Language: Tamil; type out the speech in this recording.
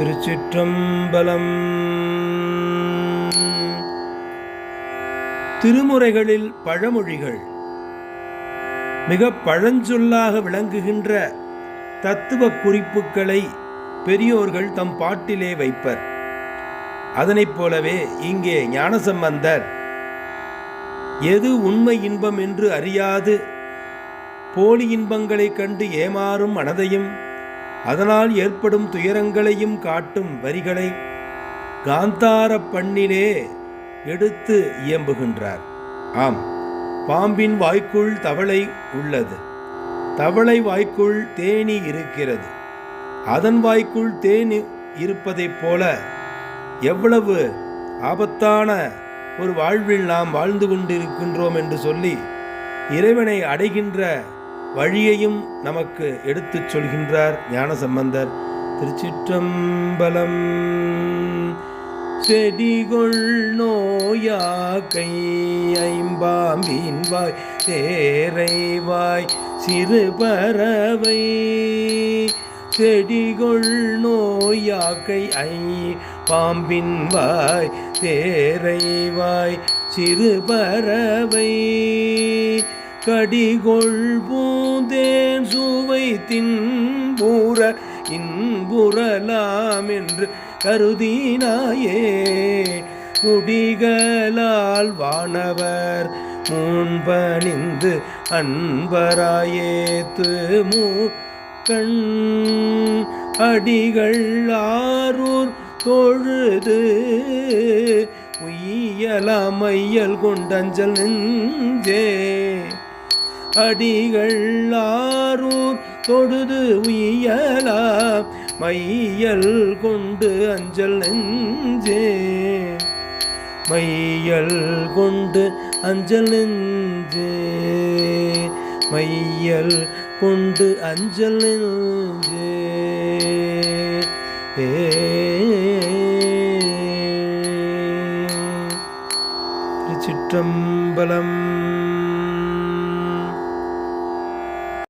திருச்சிற்றம்பலம். திருமுறைகளில் பழமொழிகள். மிக பழஞ்சொல்லாக விளங்குகின்ற தத்துவ குறிப்புகளை பெரியோர்கள் தம் பாட்டிலே வைப்பர். அதனைப் போலவே இங்கே ஞானசம்பந்தர் எது உண்மை இன்பம் என்று அறியாது? போலி இன்பங்களைக் கண்டு ஏமாறும் மனதையும் அதனால் ஏற்படும் துயரங்களையும் காட்டும் வரிகளை காந்தார பண்ணிலே எடுத்து இயம்புகின்றார். ஆம் பாம்பின் வாய்க்குள் தவளை உள்ளது. தவளை வாய்க்குள் தேனி இருக்கிறது. அதன் வாய்க்குள் தேனி இருப்பதைப் போல எவ்வளவு ஆபத்தான ஒரு வாழ்வில் நாம் வாழ்ந்து கொண்டிருக்கின்றோம் என்று சொல்லி இறைவனை அடைகின்ற வழியையும் நமக்கு எடுத்துச் சொல்கின்றார் ஞானசம்பந்தர். திருச்சிற்றம்பலம் செடிகொள் நோயாக்கை ஐம்பாம்பின் வாய் தேரை சிறு பறவை செடிகொள் நோயாக்கை ஐ பாம்பின் வாய் தேரை வாய் சிறு பறவை கடிகொள் பூந்தேன் சுவை தின்பூர இன்புறலாம் என்று கருதினாயே. முடிகளால் வானவர் முன்பணிந்து அன்பராயேத்து மூ கண் அடிகள் ஆரூர் தொழுது உய்யலாம் மையல் கொண்டஞ்சல் நெஞ்சே. அடிகள் ஆரூர் தொடுது உயலா மையல் கொண்டு அஞ்சல் நெஞ்சே. மையல் கொண்டு அஞ்சல் நெஞ்சே. மையல் கொண்டு அஞ்சல் நெஞ்சே. ஏ. திருச்சிற்றம்பலம்.